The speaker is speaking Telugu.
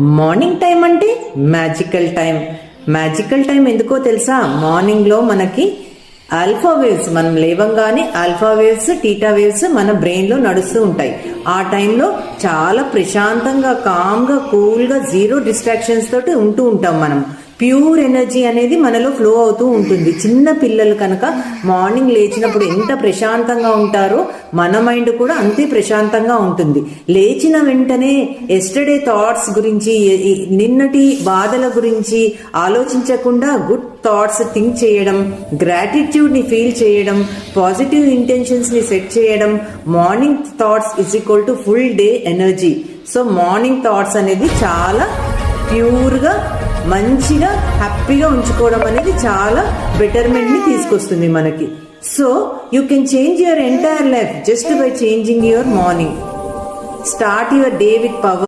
మార్నింగ్ టైం అంటే మ్యాజికల్ టైం మ్యాజికల్ టైం ఎందుకో తెలుసా? మార్నింగ్లో మనకి ఆల్ఫా వేవ్స్ మనం లేవంగానే ఆల్ఫా వేవ్స్ టీటా వేవ్స్ మన బ్రెయిన్లో నడుస్తూ ఉంటాయి. ఆ టైంలో చాలా ప్రశాంతంగా కామ్గా కూల్గా జీరో డిస్ట్రాక్షన్స్ తోటి ఉంటూ ఉంటాం మనం. ప్యూర్ ఎనర్జీ అనేది మనలో ఫ్లో అవుతూ ఉంటుంది. చిన్న పిల్లలు కనుక మార్నింగ్ లేచినప్పుడు ఎంత ప్రశాంతంగా ఉంటారో మన మైండ్ కూడా అంతే ప్రశాంతంగా ఉంటుంది. లేచిన వెంటనే ఎస్టర్డే థాట్స్ గురించి నిన్నటి బాధల గురించి ఆలోచించకుండా గుడ్ థాట్స్ థింక్ చేయడం గ్రాటిట్యూడ్ని ఫీల్ చేయడం పాజిటివ్ ఇంటెన్షన్స్ని సెట్ చేయడం morning thoughts is equal to full day energy so morning thoughts అనేది చాలా ప్యూర్గా మంచిగా హ్యాపీగా ఉంచుకోవడం అనేది చాలా బెటర్మెంట్ని తీసుకొస్తుంది మనకి. So you can change your entire life just by changing your morning. Start your day with power.